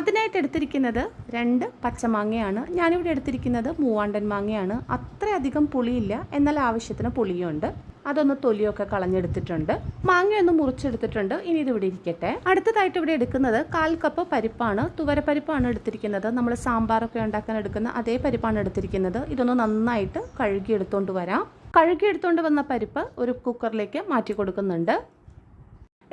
അതിനായിട്ട് എടുത്തിരിക്കുന്നത് രണ്ട് പച്ചമാങ്ങയാണ്. ഞാനിവിടെ എടുത്തിരിക്കുന്നത് മൂവാണ്ടൻ മാങ്ങയാണ്. അത്രയധികം പുളിയില്ല. എന്നാൽ ആവശ്യത്തിന് പുളിയുണ്ട്. അതൊന്ന് തൊലിയൊക്കെ കളഞ്ഞെടുത്തിട്ടുണ്ട്. മാങ്ങയൊന്ന് മുറിച്ചെടുത്തിട്ടുണ്ട്. ഇനി ഇത് ഇവിടെ ഇരിക്കട്ടെ. അടുത്തതായിട്ട് ഇവിടെ എടുക്കുന്നത് കാൽ കപ്പ് പരിപ്പാണ്. തുവരപ്പരിപ്പാണ് എടുത്തിരിക്കുന്നത്. നമ്മൾ സാമ്പാറൊക്കെ ഉണ്ടാക്കാൻ എടുക്കുന്ന അതേ പരിപ്പാണ് എടുത്തിരിക്കുന്നത്. ഇതൊന്ന് നന്നായിട്ട് കഴുകി എടുത്തുകൊണ്ട് വരാം. കഴുകി എടുത്തുകൊണ്ട് വന്ന പരിപ്പ് ഒരു കുക്കറിലേക്ക് മാറ്റി കൊടുക്കുന്നുണ്ട്.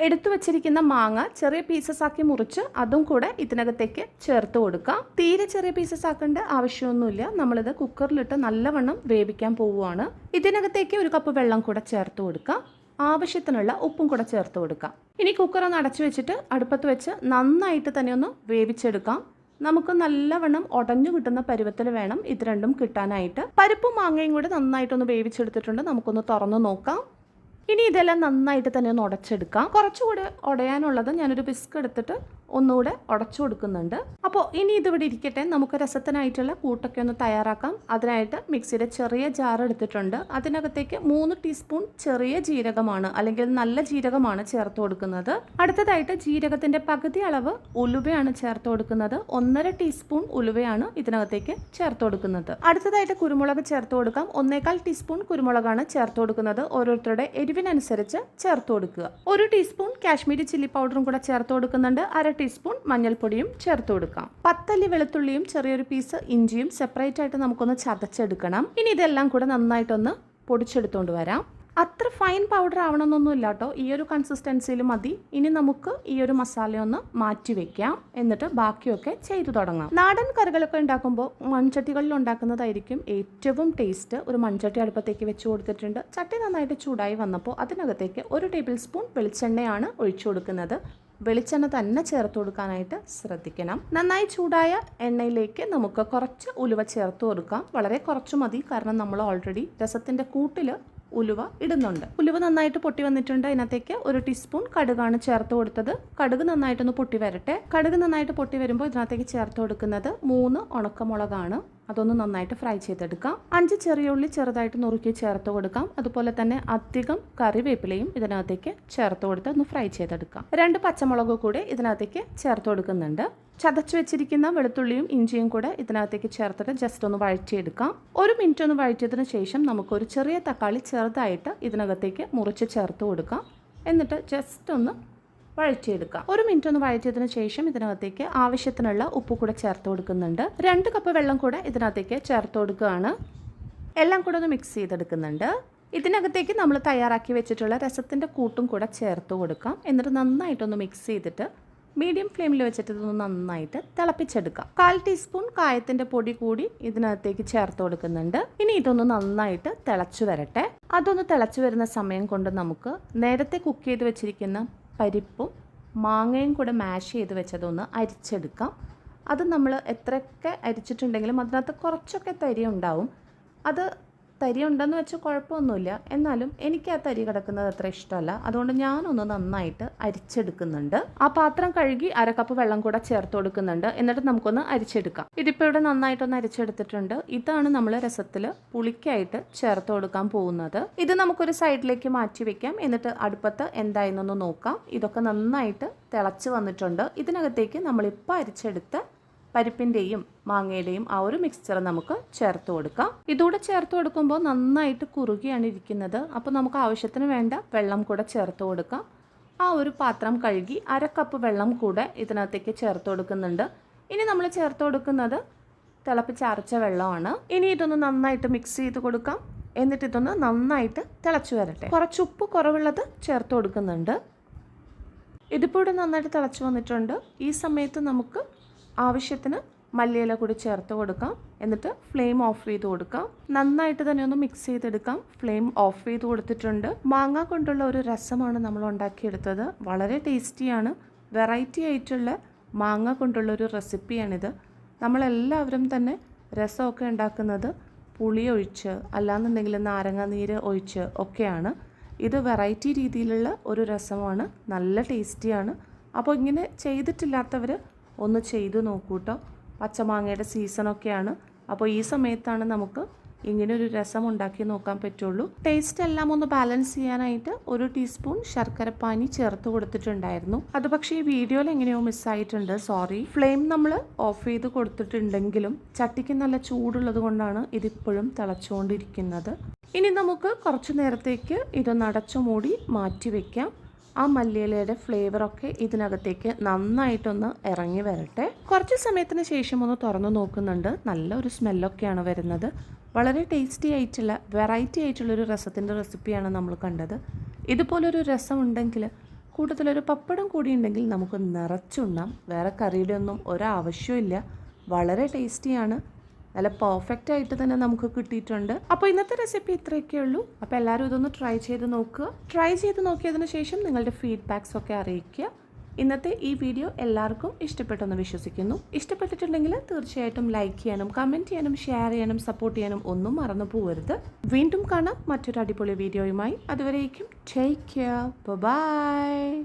എടുത്തു വച്ചിരിക്കുന്ന മാങ്ങ ചെറിയ പീസസ് ആക്കി മുറിച്ച് അതും കൂടെ ഇതിനകത്തേക്ക് ചേർത്ത് കൊടുക്കാം. തീരെ ചെറിയ പീസസ് ആക്കേണ്ട ആവശ്യമൊന്നുമില്ല. നമ്മളിത് കുക്കറിലിട്ട് നല്ലവണ്ണം വേവിക്കാൻ പോവുകയാണ്. ഇതിനകത്തേക്ക് ഒരു കപ്പ് വെള്ളം കൂടെ ചേർത്ത് കൊടുക്കാം. ആവശ്യത്തിനുള്ള ഉപ്പും കൂടെ ചേർത്ത് കൊടുക്കാം. ഇനി കുക്കർ ഒന്ന് അടച്ചു വെച്ചിട്ട് അടുപ്പത്ത് വെച്ച് നന്നായിട്ട് തന്നെ ഒന്ന് വേവിച്ചെടുക്കാം. നമുക്ക് നല്ലവണ്ണം ഉടഞ്ഞു കിട്ടുന്ന പരുവത്തിൽ വേണം ഇത് രണ്ടും കിട്ടാനായിട്ട്. പരിപ്പും മാങ്ങയും കൂടെ നന്നായിട്ടൊന്ന് വേവിച്ചെടുത്തിട്ടുണ്ട്. നമുക്കൊന്ന് തുറന്നു നോക്കാം. ഇനി ഇതെല്ലാം നന്നായിട്ട് തന്നെ ഒന്ന് ഉടച്ചെടുക്കാം. കുറച്ചുകൂടി ഉടയാനുള്ളത് ഞാനൊരു ബിസ്ക് എടുത്തിട്ട് ഒന്നുകൂടെ ഉടച്ചു കൊടുക്കുന്നുണ്ട്. അപ്പോൾ ഇനി ഇതിവിടെ ഇരിക്കട്ടെ. നമുക്ക് രസത്തിനായിട്ടുള്ള കൂട്ടൊക്കെ ഒന്ന് തയ്യാറാക്കാം. അതിനായിട്ട് മിക്സിയുടെ ചെറിയ ജാർ എടുത്തിട്ടുണ്ട്. അതിനകത്തേക്ക് മൂന്ന് ടീസ്പൂൺ ചെറിയ ജീരകമാണ് അല്ലെങ്കിൽ നല്ല ജീരകമാണ് ചേർത്ത് കൊടുക്കുന്നത്. അടുത്തതായിട്ട് ജീരകത്തിന്റെ പകുതി അളവ് ഉലുവയാണ് ചേർത്ത് കൊടുക്കുന്നത്. ഒന്നര ടീസ്പൂൺ ഉലുവയാണ് ഇതിനകത്തേക്ക് ചേർത്ത് കൊടുക്കുന്നത്. അടുത്തതായിട്ട് കുരുമുളക് ചേർത്ത് കൊടുക്കാം. ഒന്നേക്കാൾ ടീസ്പൂൺ കുരുമുളകാണ് ചേർത്ത് കൊടുക്കുന്നത്. ഓരോരുത്തരുടെ എരിവിനനുസരിച്ച് ചേർത്ത് കൊടുക്കുക. ഒരു ടീസ്പൂൺ കാശ്മീരി ചില്ലി പൗഡറും കൂടെ ചേർത്ത് കൊടുക്കുന്നുണ്ട്. അര ടീസ്പൂൺ മഞ്ഞൾപ്പൊടിയും ചേർത്ത് കൊടുക്കാം. പത്തല്ലി വെളുത്തുള്ളിയും ചെറിയൊരു പീസ് ഇഞ്ചിയും സെപ്പറേറ്റ് ആയിട്ട് നമുക്കൊന്ന് ചതച്ചെടുക്കണം. ഇനി ഇതെല്ലാം കൂടെ നന്നായിട്ടൊന്ന് പൊടിച്ചെടുത്തുകൊണ്ട് വരാം. അത്ര ഫൈൻ പൗഡർ ആവണമെന്നൊന്നുമില്ല കേട്ടോ ഈ ഒരു കൺസിസ്റ്റൻസിയിൽ മതി. ഇനി നമുക്ക് ഈ ഒരു മസാല ഒന്ന് മാറ്റി വെക്കാം. എന്നിട്ട് ബാക്കിയൊക്കെ ചെയ്തു തുടങ്ങാം. നാടൻ കറികളൊക്കെ ഉണ്ടാക്കുമ്പോൾ മൺചട്ടികളിൽ ഉണ്ടാക്കുന്നതായിരിക്കും ഏറ്റവും ടേസ്റ്റ് ഒരു മൺചട്ടി അടുപ്പത്തേക്ക് വെച്ച് കൊടുത്തിട്ടുണ്ട്. ചട്ടി നന്നായിട്ട് ചൂടായി വന്നപ്പോൾ അതിനകത്തേക്ക് ഒരു ടേബിൾ സ്പൂൺ വെളിച്ചെണ്ണയാണ് ഒഴിച്ചു കൊടുക്കുന്നത്. വെളിച്ചെണ്ണ തന്നെ ചേർത്ത് കൊടുക്കാനായിട്ട് ശ്രദ്ധിക്കണം. നന്നായി ചൂടായ എണ്ണയിലേക്ക് നമുക്ക് കുറച്ച് ഉലുവ ചേർത്ത് കൊടുക്കാം. വളരെ കുറച്ച് മതി. കാരണം നമ്മൾ ഓൾറെഡി രസത്തിന്റെ കൂട്ടിൽ ഉലുവ ഇടുന്നുണ്ട്. ഉലുവ നന്നായിട്ട് പൊട്ടി വന്നിട്ടുണ്ട്. അതിനകത്തേക്ക് ഒരു ടീസ്പൂൺ കടുകാണ് ചേർത്ത് കൊടുത്തത്. കടുക് നന്നായിട്ടൊന്ന് പൊട്ടി വരട്ടെ. കടുക് നന്നായിട്ട് പൊട്ടി വരുമ്പോൾ ഇതിനകത്തേക്ക് ചേർത്ത് കൊടുക്കുന്നത് മൂന്ന് ഉണക്കമുളകാണ്. അതൊന്ന് നന്നായിട്ട് ഫ്രൈ ചെയ്തെടുക്കാം. അഞ്ച് ചെറിയ ഉള്ളി ചെറുതായിട്ട് നുറുക്കി ചേർത്ത് കൊടുക്കാം. അതുപോലെ തന്നെ അധികം കറിവേപ്പിലയും ഇതിനകത്തേക്ക് ചേർത്ത് കൊടുത്ത് ഒന്ന് ഫ്രൈ ചെയ്തെടുക്കാം. രണ്ട് പച്ചമുളക് കൂടി ഇതിനകത്തേക്ക് ചേർത്ത് കൊടുക്കുന്നുണ്ട്. ചതച്ച് വെച്ചിരിക്കുന്ന വെളുത്തുള്ളിയും ഇഞ്ചിയും കൂടെ ഇതിനകത്തേക്ക് ചേർത്തിട്ട് ജസ്റ്റ് ഒന്ന് വഴറ്റിയെടുക്കാം. ഒരു മിനിറ്റ് ഒന്ന് വഴറ്റിയതിന് ശേഷം നമുക്കൊരു ചെറിയ തക്കാളി ചെറുതായിട്ട് ഇതിനകത്തേക്ക് മുറിച്ച് ചേർത്ത് കൊടുക്കാം. എന്നിട്ട് ജസ്റ്റ് ഒന്ന് വഴറ്റിയെടുക്കാം. ഒരു മിനിറ്റ് ഒന്ന് വഴറ്റിയതിന് ശേഷം ഇതിനകത്തേക്ക് ആവശ്യത്തിനുള്ള ഉപ്പ് കൂടെ ചേർത്ത് കൊടുക്കുന്നുണ്ട്. രണ്ട് കപ്പ് വെള്ളം കൂടെ ഇതിനകത്തേക്ക് ചേർത്ത് കൊടുക്കുകയാണ്. എല്ലാം കൂടെ ഒന്ന് മിക്സ് ചെയ്തെടുക്കുന്നുണ്ട്. ഇതിനകത്തേക്ക് നമ്മൾ തയ്യാറാക്കി വെച്ചിട്ടുള്ള രസത്തിന്റെ കൂട്ടും കൂടെ ചേർത്ത് കൊടുക്കാം. എന്നിട്ട് നന്നായിട്ടൊന്ന് മിക്സ് ചെയ്തിട്ട് മീഡിയം ഫ്ലെയിമിൽ വെച്ചിട്ട് ഇതൊന്ന് നന്നായിട്ട് തിളപ്പിച്ചെടുക്കാം. കാൽ ടീസ്പൂൺ കായത്തിന്റെ പൊടി കൂടി ഇതിനകത്തേക്ക് ചേർത്ത് കൊടുക്കുന്നുണ്ട്. ഇനി ഇതൊന്ന് നന്നായിട്ട് തിളച്ചു വരട്ടെ. അതൊന്ന് തിളച്ചു വരുന്ന സമയം കൊണ്ട് നമുക്ക് നേരത്തെ കുക്ക് ചെയ്ത് വെച്ചിരിക്കുന്ന പരിപ്പും മാങ്ങയും കൂടെ മാഷ് ചെയ്ത് വെച്ചതൊന്ന് അരിച്ചെടുക്കാം. അത് നമ്മൾ എത്രയൊക്കെ അരിച്ചിട്ടുണ്ടെങ്കിലും അതിനകത്ത് കുറച്ചൊക്കെ തരി ഉണ്ടാവും അത് തരി ഉണ്ടെന്ന് വെച്ച് കുഴപ്പമൊന്നുമില്ല. എന്നാലും എനിക്ക് ആ തരി കിടക്കുന്നത് അത്ര ഇഷ്ടമല്ല. അതുകൊണ്ട് ഞാനൊന്ന് നന്നായിട്ട് അരിച്ചെടുക്കുന്നുണ്ട്. ആ പാത്രം കഴുകി അര കപ്പ് വെള്ളം കൂടെ ചേർത്ത് കൊടുക്കുന്നുണ്ട്. എന്നിട്ട് നമുക്കൊന്ന് അരിച്ചെടുക്കാം. ഇതിപ്പോൾ ഇവിടെ നന്നായിട്ടൊന്ന് അരിച്ചെടുത്തിട്ടുണ്ട്. ഇതാണ് നമ്മൾ രസത്തിൽ പുളിക്കായിട്ട് ചേർത്ത് കൊടുക്കാൻ പോകുന്നത്. ഇത് നമുക്കൊരു സൈഡിലേക്ക് മാറ്റി വെക്കാം. എന്നിട്ട് അടുപ്പത്ത് എന്തായെന്നൊന്ന് നോക്കാം. ഇതൊക്കെ നന്നായിട്ട് തിളച്ച് വന്നിട്ടുണ്ട്. ഇതിനകത്തേക്ക് നമ്മളിപ്പോൾ അരിച്ചെടുത്ത പരിപ്പിന്റെയും മാങ്ങയുടെയും ആ ഒരു മിക്സ്ചർ നമുക്ക് ചേർത്ത് കൊടുക്കാം. ഇതുകൂടെ ചേർത്ത് കൊടുക്കുമ്പോൾ നന്നായിട്ട് കുറുകിയാണ് ഇരിക്കുന്നത്. അപ്പോൾ നമുക്ക് ആവശ്യത്തിന് വേണ്ട വെള്ളം കൂടെ ചേർത്ത് കൊടുക്കാം. ആ ഒരു പാത്രം കഴുകി അര കപ്പ് വെള്ളം കൂടെ ഇതിനകത്തേക്ക് ചേർത്ത് കൊടുക്കുന്നുണ്ട്. ഇനി നമ്മൾ ചേർത്ത് കൊടുക്കുന്നത് തിളപ്പിച്ചരച്ച വെള്ളമാണ്. ഇനി ഇതൊന്ന് നന്നായിട്ട് മിക്സ് ചെയ്ത് കൊടുക്കാം. എന്നിട്ട് ഇതൊന്ന് നന്നായിട്ട് തിളച്ചു വരട്ടെ. കുറച്ച് ഉപ്പ് കുറവുള്ളത് ചേർത്ത് കൊടുക്കുന്നുണ്ട്. ഇതിപ്പോൾ ഇവിടെ നന്നായിട്ട് തിളച്ചു വന്നിട്ടുണ്ട്. ഈ സമയത്ത് നമുക്ക് ആവശ്യത്തിന് മല്ലിയില കൂടി ചേർത്ത് കൊടുക്കാം. എന്നിട്ട് ഫ്ലെയിം ഓഫ് ചെയ്ത് കൊടുക്കാം. നന്നായിട്ട് തന്നെ ഒന്ന് മിക്സ് ചെയ്തെടുക്കാം. ഫ്ലെയിം ഓഫ് ചെയ്ത് കൊടുത്തിട്ടുണ്ട്. മാങ്ങ കൊണ്ടുള്ള ഒരു രസമാണ് നമ്മൾ ഉണ്ടാക്കിയെടുത്തത്. വളരെ ടേസ്റ്റിയാണ്. വെറൈറ്റി ആയിട്ടുള്ള മാങ്ങ കൊണ്ടുള്ള ഒരു റെസിപ്പിയാണിത്. നമ്മളെല്ലാവരും തന്നെ രസമൊക്കെ ഉണ്ടാക്കുന്നത് പുളി ഒഴിച്ച് അല്ലാന്നുണ്ടെങ്കിൽ നാരങ്ങ നീര് ഒഴിച്ച് ഒക്കെയാണ്. ഇത് വെറൈറ്റി രീതിയിലുള്ള ഒരു രസമാണ്. നല്ല ടേസ്റ്റിയാണ് അപ്പോൾ ഇങ്ങനെ ചെയ്തിട്ടില്ലാത്തവർ ഒന്ന് ചെയ്തു നോക്കൂ കേട്ടോ പച്ചമാങ്ങയുടെ സീസണൊക്കെയാണ്. അപ്പോൾ ഈ സമയത്താണ് നമുക്ക് ഇങ്ങനെ ഒരു രസം ഉണ്ടാക്കി നോക്കാൻ പറ്റുള്ളൂ. ടേസ്റ്റ് എല്ലാം ഒന്ന് ബാലൻസ് ചെയ്യാനായിട്ട് ഒരു ടീസ്പൂൺ ശർക്കരപ്പാനി ചേർത്ത് കൊടുത്തിട്ടുണ്ടായിരുന്നു. അത് പക്ഷേ ഈ വീഡിയോയിൽ എങ്ങനെയോ മിസ്സായിട്ടുണ്ട് സോറി ഫ്ലെയിം നമ്മൾ ഓഫ് ചെയ്ത് കൊടുത്തിട്ടുണ്ടെങ്കിലും ചട്ടിക്ക് നല്ല ചൂടുള്ളത് കൊണ്ടാണ് ഇതിപ്പോഴും തിളച്ചുകൊണ്ടിരിക്കുന്നത്. ഇനി നമുക്ക് കുറച്ച് നേരത്തേക്ക് ഇതൊന്ന് മൂടി മാറ്റി വെക്കാം. ആ മല്ലിയിലയുടെ ഫ്ലേവറൊക്കെ ഇതിനകത്തേക്ക് നന്നായിട്ടൊന്ന് ഇറങ്ങി വരട്ടെ. കുറച്ച് സമയത്തിന് ശേഷം ഒന്ന് തുറന്നു നോക്കുന്നുണ്ട്. നല്ലൊരു സ്മെല്ലൊക്കെയാണ് വരുന്നത്. വളരെ ടേസ്റ്റി ആയിട്ടുള്ള വെറൈറ്റി ആയിട്ടുള്ളൊരു രസത്തിന്റെ റെസിപ്പിയാണ് നമ്മൾ കണ്ടത്. ഇതുപോലൊരു രസം ഉണ്ടെങ്കിൽ കൂട്ടത്തിലൊരു പപ്പടം കൂടി ഉണ്ടെങ്കിൽ നമുക്ക് നിറച്ചുണ്ണാം. വേറെ കറിയുടെ ഒന്നും ഒരാവശ്യമില്ല വളരെ ടേസ്റ്റിയാണ് നല്ല പെർഫെക്റ്റ് ആയിട്ട് തന്നെ നമുക്ക് കിട്ടിയിട്ടുണ്ട്. അപ്പോൾ ഇന്നത്തെ റെസിപ്പി ഇത്രയൊക്കെ ഉള്ളൂ. അപ്പോൾ എല്ലാവരും ഇതൊന്ന് ട്രൈ ചെയ്ത് നോക്കുക. ട്രൈ ചെയ്ത് നോക്കിയതിന് ശേഷം നിങ്ങളുടെ ഫീഡ്ബാക്സ് ഒക്കെ അറിയിക്കുക. ഇന്നത്തെ ഈ വീഡിയോ എല്ലാവർക്കും ഇഷ്ടപ്പെട്ടെന്ന് വിശ്വസിക്കുന്നു. ഇഷ്ടപ്പെട്ടിട്ടുണ്ടെങ്കിൽ തീർച്ചയായിട്ടും ലൈക്ക് ചെയ്യാനും കമന്റ് ചെയ്യാനും ഷെയർ ചെയ്യാനും സപ്പോർട്ട് ചെയ്യാനും ഒന്നും മറന്നു പോകരുത് വീണ്ടും കാണാം മറ്റൊരു അടിപൊളി വീഡിയോയുമായി അതുവരേക്കും ടേക്ക് കെയർ ബൈ